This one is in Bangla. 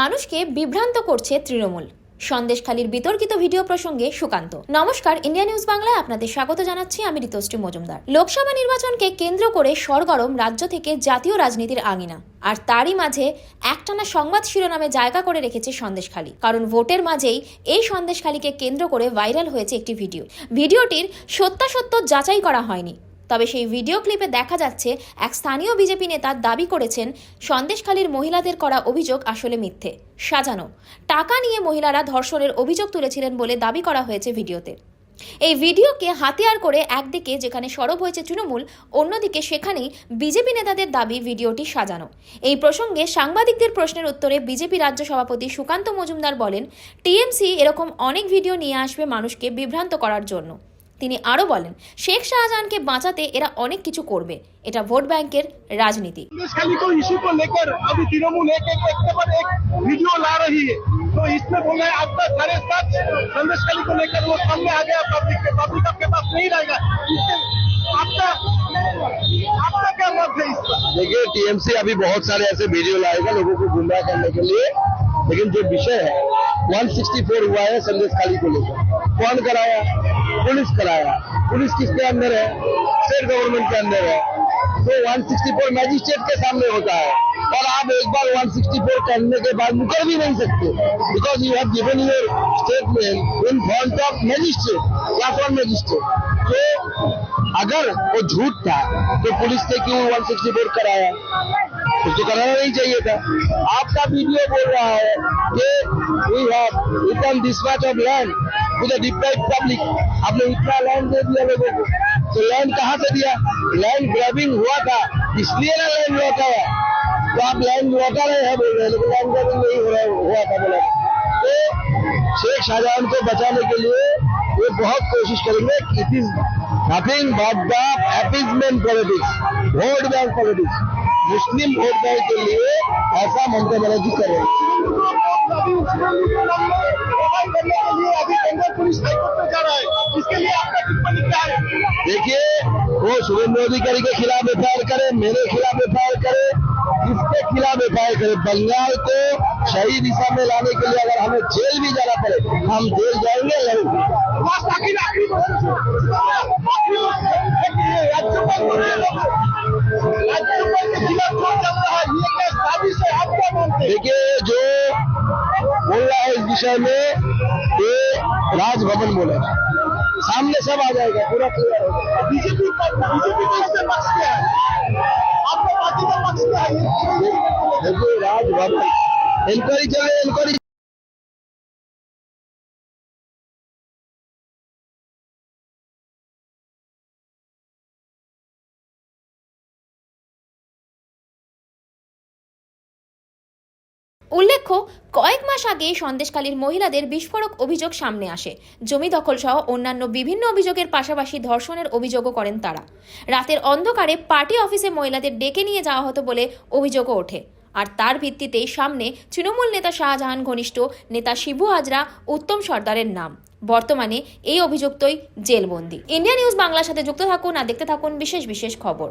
মানুষকে বিভ্রান্ত করছে তৃণমূল সন্দেশখালীর বিতর্কিত ভিডিও প্রসঙ্গে সুকান্ত নমস্কার ইন্ডিয়া নিউজ বাংলায় আপনাদের স্বাগত জানাচ্ছি আমি ঋতুশ্রী মজুমদার লোকসভা নির্বাচনকে কেন্দ্র করে সরগরম রাজ্য থেকে জাতীয় রাজনীতির আঙিনা আর তারই মাঝে একটানা সংবাদ শিরোনামে জায়গা করে রেখেছে সন্দেশখালী কারণ ভোটের মাঝেই এই সন্দেশখালীকে কেন্দ্র করে ভাইরাল হয়েছে একটি ভিডিও ভিডিওটির সত্যাসত্য যাচাই করা হয়নি তবে সেই ভিডিও ক্লিপে দেখা যাচ্ছে এক স্থানীয় বিজেপি নেতা দাবি করেছেন সন্দেশখালীর মহিলাদের করা অভিযোগ আসলে মিথ্যে সাজানো টাকা নিয়ে মহিলারা ধর্ষণের অভিযোগ তুলেছিলেন বলে দাবি করা হয়েছে ভিডিওতে এই ভিডিওকে হাতিয়ার করে একদিকে যেখানে সরব হয়েছে তৃণমূল অন্যদিকে সেখানেই বিজেপি নেতাদের দাবি ভিডিওটি সাজানো এই প্রসঙ্গে সাংবাদিকদের প্রশ্নের উত্তরে বিজেপি রাজ্য সভাপতি সুকান্ত মজুমদার বলেন টিএমসি এরকম অনেক ভিডিও নিয়ে আসবে মানুষকে বিভ্রান্ত করার জন্য তিনি আরো বলেন শেখ শাহজানকে বাঁচাতে এরা অনেক কিছু করবে এটা ভোট ব্যাংকের রাজনীতি সন্দেশখালি কো ইস্যু পর নিয়ে কবি তিনোমু लेके প্রত্যেক পর এক ভিডিও লাড়াহি তো এতে হয়ে আপাতত সর্বস্তর সন্দেশখালি কো নিয়ে वो सामने आ गया पब्लिक के पब्लिक के पास नहीं आएगा लेकिन आपका आपके मध्ये इसका लेके টিএমসি अभी बहुत सारे ऐसे वीडियो लाएगा लोगों को गुमराह करने के लिए लेकिन जो विषय है 164 वाय সন্দেশখালি কো लेके फोन कराया पुलिस कराया पुलिस किसके अंदर है स्टेट गवर्नमेंट के अंदर है तो 164 मैजिस्ट्रेट के सामने होता है और आप एक बार 164 करने के बाद मुकर भी नहीं सकते because you have given your statement in front of magistrate या फॉर मैजिस्ट्रेट तो अगर वो झूठ था तो पुलिस ने क्यों 164 कराया उसको कराना नहीं चाहिए था आपका वीडियो बोल रहा है कि we have return this much of land to the deprive public आपने इतना लैंड दे दिया लोगों को तो लैंड कहाँ से दिया लैंड ग्रैबिंग हुआ था इसलिए ना लैंड लौटा है तो आप लैंड लौटा रहे हैं बोल रहे हैं लेकिन लैंड ग्रैबिंग नहीं हो रहा हुआ था बोला तो शेख शाहजहां को बचाने के लिए वो बहुत कोशिश करेंगे it is nothing but the appeasement politics vote bank politics Muslim vote bank के लिए ऐसा ममता बनर्जी करें देखिए वो सुरेंद्र मोदी के खिलाफ एफ आई करे मेरे खिलाफ एफ आई करे किसके खिलाफ एफ आई करे बंगाल को सही दिशा में लाने के लिए अगर हमें जेल भी जाना पड़े हम जेल जाएंगे लड़ेंगे রাজ্যপাল राज्यपाल के खिलाफ क्यों चल रहा है ये क्या साजिश है आप क्या मानते देखिए जो बोल रहा है इस विषय में ये राजभवन बोलेगा सामने सब आ जाएगा पूरा क्लियर होगा बीजेपी बीजेपी का इसमें पक्ष क्या है आपका पार्टी का पक्ष क्या है देखिए राजभवन इंक्वायरी चल रही इंक्वायरी উল্লেখ্য কয়েক মাস আগে সন্দেশকালীর মহিলাদের বিস্ফোরক অভিযোগ সামনে আসে জমি দখল সহ অন্যান্য বিভিন্ন অভিযোগের পাশাপাশি ধর্ষণের অভিযোগও করেন তারা রাতের অন্ধকারে পার্টি অফিসে মহিলাদের ডেকে নিয়ে যাওয়া হতো বলে অভিযোগও ওঠে আর তার ভিত্তিতেই সামনে তৃণমূল নেতা শাহজাহান ঘনিষ্ঠ নেতা শিবু হাজরা উত্তম সর্দারের নাম বর্তমানে এই অভিযুক্তই জেলবন্দি ইন্ডিয়া নিউজ বাংলার সাথে যুক্ত থাকুন আর দেখতে থাকুন বিশেষ বিশেষ খবর